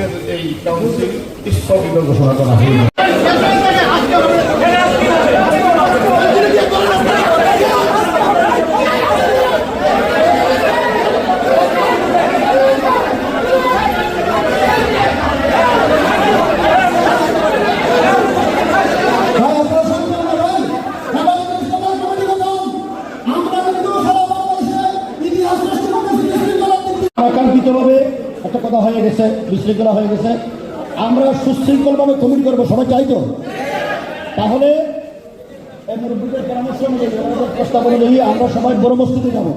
আজকের এই কাউন্সিল স্থগিত ঘোষণা করা হয়নি আকাঙ্ক্ষিতভাবে একটা কথা হয়ে গেছে বিশৃঙ্খলা হয়ে গেছে। আমরা সুশৃঙ্খলভাবে কমিটি করব, সবাই চাই তো? তাহলে প্রস্তাব অনুযায়ী আমরা সবাই বড় মসজিদে যাব।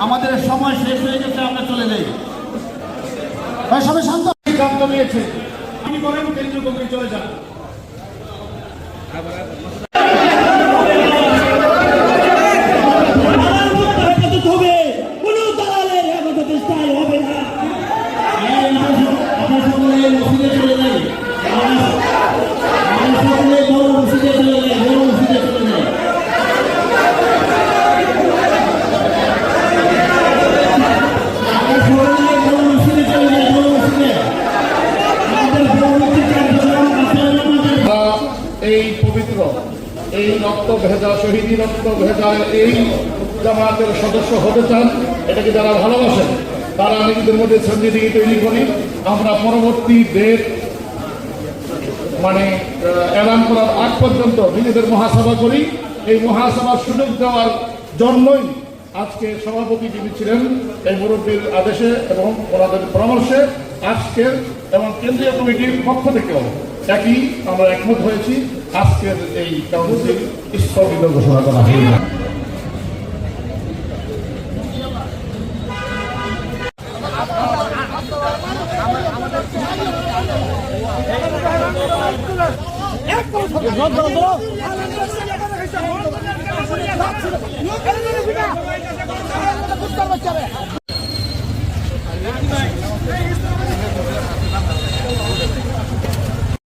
আমাদের সময় শেষ হয়ে গেছে আমরা চলে যাই। ভাই, সবাই শান্ত সিদ্ধান্ত নিয়েছে। আপনি করেন কেন্দ্রীয় কমিটি চলে যান হেফাজত হবে কোন দালালের হেফাজত স্থায়ী হবে না আমরা সকলে মসজিদে চলে যাই আমরা- আমরা সকলে বড় মসজিদে চলে যাই বড় মসজিদে চলে যাই আমরা সকলে বড় মসজিদে চলে যাই বড় মসজিদে আমাদের পরবর্তী কার্যক্রম আচরণ আমাদের আমরা এই পবিত্র এই রক্ত ভেজা, শহীদী রক্ত ভেজা এই জামাতের সদস্য হতে চান, এটাকে যারা ভালোবাসেন, তারা নিজেদের মধ্যে সঞ্জিদিগি তৈরি করি। আমরা পরবর্তী ডেট মানে এলান করার আগ পর্যন্ত নিজেদের মহাসভা করি। এই মহাসভার সুযোগ দেওয়ার জন্যই আজকে সভাপতি যিনি ছিলেন, এই মুরব্বীর আদেশে এবং ওনাদের পরামর্শে আজকের এবং কেন্দ্রীয় কমিটির পক্ষ থেকেও একই আমরা একমত হয়েছি। আজকের এই কাউন্সিল স্থগিত ঘোষণা করা হয়নি